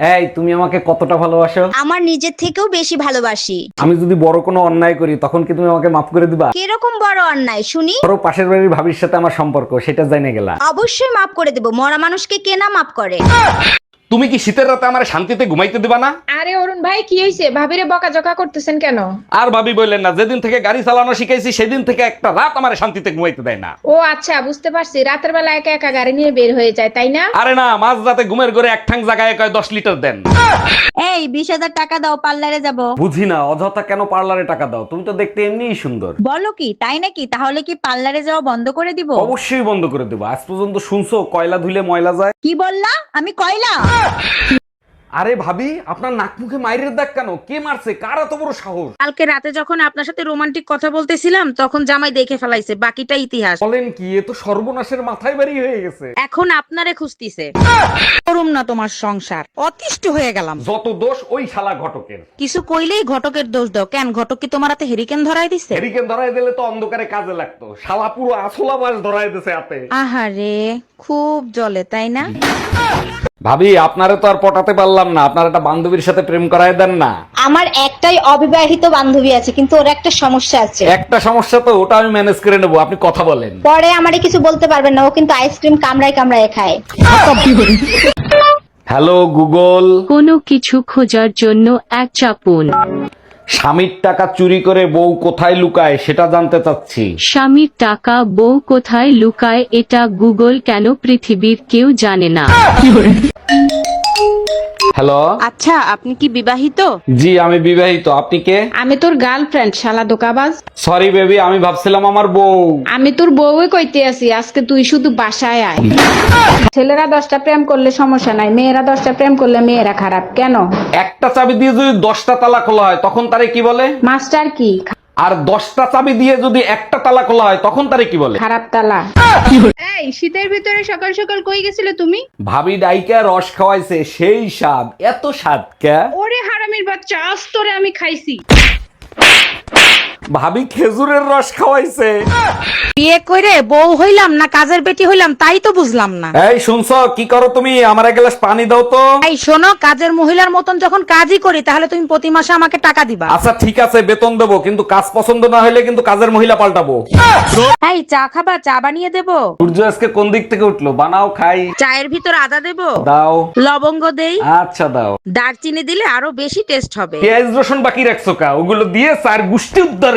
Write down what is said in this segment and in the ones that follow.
এই তুমি আমাকে কতটা ভালোবাসো? আমার নিজের থেকেও বেশি ভালোবাসি। আমি যদি বড় কোনো অন্যায় করি তখন কি তুমি আমাকে মাফ করে দিবা? কীরকম বড় অন্যায় শুনি? ধরো পাশের বাড়ির ভাবির সাথে আমার সম্পর্ক সেটা জেনে গেলা। অবশ্যই মাফ করে দেব। মরা মানুষকে কে না মাফ করে? তুমি কি শীতের রাতে আমার শান্তিতে ঘুমাইতে দিবা না? আরে অরুণ ভাই কি হয়েছে ভাবিরে বকাঝকা করতেছেন কেন? আর ভাবি বললেন না যেদিন থেকে গাড়ি চালানো শিখাইছি সেদিন থেকে একটা রাত আমার শান্তিতে ঘুমাইতে দেয় না। ও আচ্ছা বুঝতে পারছি। রাতের বেলা একা একা গাড়ি নিয়ে বের হয়ে যায় তাই না? আরে না মাঝ রাতে ঘুমের ঘরে এক ঠাং জায়গায় কয় দশ লিটার দেন। এই বিশ হাজার টাকা দাও পার্লারে যাব। বুঝি না অযথা কেন পার্লারে টাকা দাও? তুমি তো দেখতে এমনিই সুন্দর। বলো কি তাই নাকি? তাহলে কি পার্লারে যাওয়া বন্ধ করে দিব? অবশ্যই বন্ধ করে দেবো। আজ পর্যন্ত শুনছো কয়লা ধুলে ময়লা যায়? কি বললা? আমি কয়লা? আরে ভাবি আপনার নাক মুখে মাইরের দাগ কেন? কে মারছে? কার এত বড় সাহস? কালকে রাতে যখন আপনার সাথে রোমান্টিক কথা বলতেছিলাম তখন জামাই দেখে ফেলাইছে বাকিটা ইতিহাস। বলেন কি এ তো সর্বনাশের মাথায় বাড়ি হয়ে গেছে। এখন আপনারে খুঁজতিছে। করুম না তোমার সংসার অতিষ্ঠ হয়ে গেলাম। যত দোষ ওই শালা ঘটকের। কিছু কইলেই ঘটকের দোষ দাও। কেন ঘটক কি তোমার হাতে হেরিকেন ধরাই দিছে? হেরিকেন ধরাই দিলে তো অন্ধকারে কাজে লাগতো। শালা পুরো আসলা বাস ধরাই দিছে হাতে। আহারে খুব জলে তাই না? ভাবি আপনারে তো আর পটাতে পারলাম না। আপনার একটা বান্ধবীর সাথে প্রেম করায় দেন না। আমার একটাই অবিবাহিত বান্ধবী আছে কিন্তু ওর একটা সমস্যা আছে। একটা সমস্যা তো ওটা আমি ম্যানেজ করে নেব আপনি কথা বলেন। পরে আমারে কিছু বলতে পারবেন না ও কিন্তু আইসক্রিম কামড়ায় কামড়ায় খায়। হ্যালো গুগল কোনো কিছু খোঁজার জন্য এক চাপুন। স্বামীর টাকা চুরি করে বউ কোথায় লুকায় সেটা জানতে চাচ্ছি। স্বামীর টাকা বউ কোথায় লুকায় এটা গুগল কেন পৃথিবীর কেউ জানে না। হ্যালো আচ্ছা আপনি কি বিবাহিত? জি আমি বিবাহিত। আপনি কে? আমি তোর গার্লফ্রেন্ড শালা দোকাবাজ। সরি বেবি আমি ভাবছিলাম আমার বউ। আমি তোর বউই কইতে আছি আজকে তুই শুধু বাসায় আয়। ছেলেরা দশটা প্রেম করলে সমস্যা নাই মেয়েরা দশটা প্রেম করলে মেয়েরা খারাপ। কেন? একটা চাবি দিয়ে যদি দশটা তালা খোলা হয় তখন তারে কি বলে? মাস্টার কি? আর দশটা চাবি দিয়ে যদি একটা তালা খোলা হয় তখন তারে কি বলে? খারাপ তালা। এই শীতের ভিতরে সকাল সকাল কই গেছিলে তুমি? ভাবি ডাইকা রস খাওয়াইছে সেই স্বাদ। এত স্বাদ কে ওরে হারামির বাচ্চা আস্তরে তোরে আমি খাইছি। ভাবি খেজুরের রস খাওয়াইছে। বিয়ে করে বউ হইলাম না কাজের বেটি হইলাম তাই তো বুঝলাম না। এই শুনছো কি করো তুমি? আমার এক গ্লাস পানি দাও তো। এই শোনো কাজের মহিলার মতন যখন কাজই করি তাহলে তুমি প্রতি মাসে আমাকে টাকা দিবা। আচ্ছা ঠিক আছে বেতন দেবো কিন্তু কাজ পছন্দ না হলে কিন্তু কাজের মহিলা পাল্টাবো। এই চা খাবা? চা বানিয়ে দেবো? সূর্য আজকে কোন দিক থেকে উঠল? বানাও খাই। চায়ের ভিতর আদা দেবো? দাও। লবঙ্গ দেই? আচ্ছা দাও। দারচিনি দিলে আরও বেশি টেস্ট হবে। পেঁয়াজ রসুন বাকি রাখছো কা? ওগুলো দিয়ে চার গুষ্টি উদ্ধার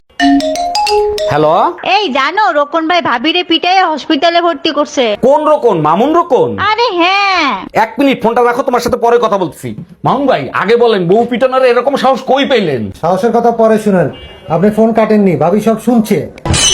হ্যালো? এই জানো রোকন ভাই ভাবিরে পিটাই হসপিটালে ভর্তি করছে। কোন রকম মামুন রকম আরে হ্যাঁ। এক মিনিট ফোনটা রাখো তোমার সাথে পরে কথা বলছি। মামুন ভাই আগে বলেন বউ পিটানোর এরকম সাহস কই পেলেন? সাহসের কথা পরে শুনেন। আপনি ফোন কাটেননি ভাবি সব শুনছে।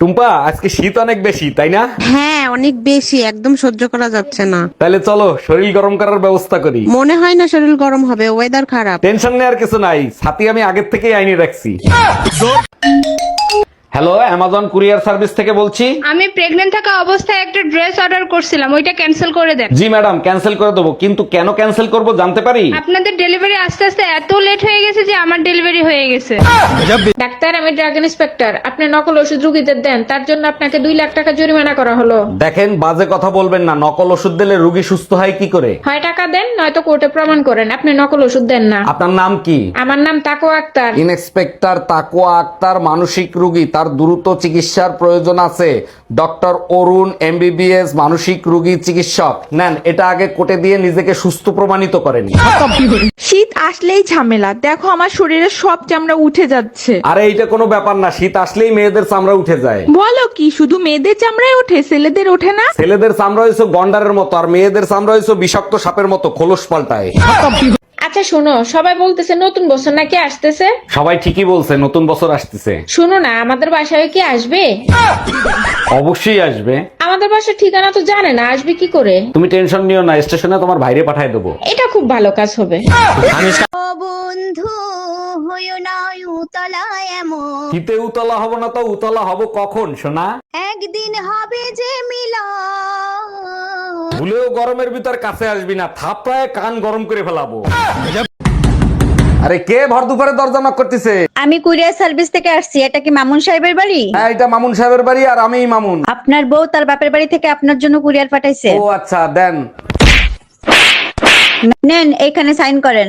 টুম্পা আজকে শীত অনেক বেশি তাই না? হ্যাঁ অনেক বেশি একদম সহ্য করা যাচ্ছে না। তাহলে চলো শরীর গরম করার ব্যবস্থা করি। মনে হয় না শরীর গরম হবে ওয়েদার খারাপ। টেনশন নেওয়ার কিছু নাই ছাতি আমি আগের থেকেই আইনে রাখছি। হ্যালো অ্যামাজন কুরিয়ার সার্ভিস থেকে বলছি। আমি প্রেগনেন্ট থাকা অবস্থায় একটা ড্রেস অর্ডার করছিলাম ওইটা ক্যান্সেল করে দেন। জি ম্যাডাম ক্যান্সেল করে দেবো। কিন্তু কেন ক্যান্সেল করব জানতে পারি? আপনাদের ডেলিভারি আস্তে আস্তে এত লেট হয়ে গেছে যে আমার ডেলিভারি হয়ে গেছে। ডাক্তার আমি ড্রাগ ইন্সপেক্টর আপনি নকল ওষুধ রুগীদের দেন তার জন্য আপনাকে দুই লাখ টাকা জরিমানা করা হলো। দেখেন বাজে কথা বলবেন না। নকল ওষুধ দিলে রুগী সুস্থ হয় কি করে? হয় টাকা দেন নয়তো কোর্টে প্রমাণ করেন। আপনি নকল ওষুধ দেন না। আপনার নাম কি? আমার নাম তাকো আক্তার। ইন্সপেক্টর তাকুয়া আক্তার মানসিক রোগী। তার দ্রুত চিকিৎসার প্রয়োজন আছে। ডক্টর অরুণ এমবিবিএস মানসিক রোগী চিকিৎসক। নেন এটা আগে কোটে দিয়ে নিজেকে সুস্থ প্রমাণিত করেন। শীত আসলেই ঝামেলা। দেখো আমার শরীরে সব চামড়া উঠে যাচ্ছে। আরে এইটা কোনো ব্যাপার না। শীত আসলেই মেয়েদের চামড়া উঠে যায়। বলো কি শুধু মেয়েদের চামড়ায় ওঠে ছেলেদের ওঠে না? ছেলেদের চামড়া হয়েছে গন্ডারের মতো আর মেয়েদের চামড়া হয়েছে বিষাক্ত সাপের মতো খোলস পাল্টায়। আচ্ছা শোনো সবাই বলতেছে নতুন বছর নাকি আসতেছে? সবাই ঠিকই বলছে নতুন বছর আসতেছে। শোনো না আমাদের বাসায় কি আসবে? অবশ্যই আসবে। আমাদের বাসার ঠিকানা তো জানে না আসবে কি করে? তুমি টেনশন নিও না স্টেশনে তোমার ভাইরে পাঠিয়ে দেবো। এটা খুব ভালো কাজ হবে। ও বন্ধু হইও না উতলা এমন। শীতে উতলা হব না তো উতলা হব কখন সোনা? একদিন হবে যে মিলন। ভুলেও গরমের ভিতর কাছে আসবি না থাপড়ায় কান গরম করে ফেলাবো। আরে কে ভর দুপুরে দরজা knock করতেছে? আমি কুরিয়ার সার্ভিস থেকে আসছি এটা কি মামুন সাহেবের বাড়ি? হ্যাঁ এটা মামুন সাহেবের বাড়ি আর আমিই মামুন। আপনার বউ তার বাপের বাড়ি থেকে আপনার জন্য কুরিয়ার পাঠাইছে। ও আচ্ছা দেন। নেন এখানে সাইন করেন।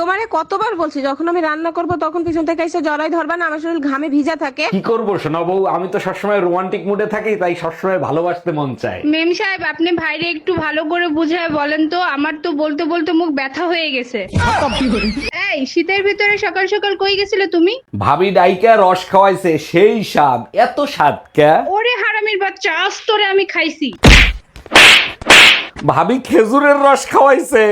তোমারে কতবার বলছি যখন আমি রান্না করব তখন পিছন থেকে এসে জড়াই ধরবা না আমার শরীর ঘামে ভিজা থাকে। কি করব শোনা বউ আমি তো সবসময় রোমান্টিক মুডে থাকি তাই সবসময় ভালোবাসতে মন চায়। মেম সাহেব আপনি ভাইরে একটু ভালো করে বুঝায় বলেন তো আমার তো বলতে বলতে মুখ ব্যথা হয়ে গেছে। এই শীতের ভিতরে সকাল সকাল কই গেছিলে তুমি? ভাবি ডাইকা রস খাওয়াইছে সেই স্বাদ এত স্বাদ কে ওরে হারামির বাচ্চা আজ তোরে আমি খাইছি। ভাবি খেজুরের রস খাওয়াইছে।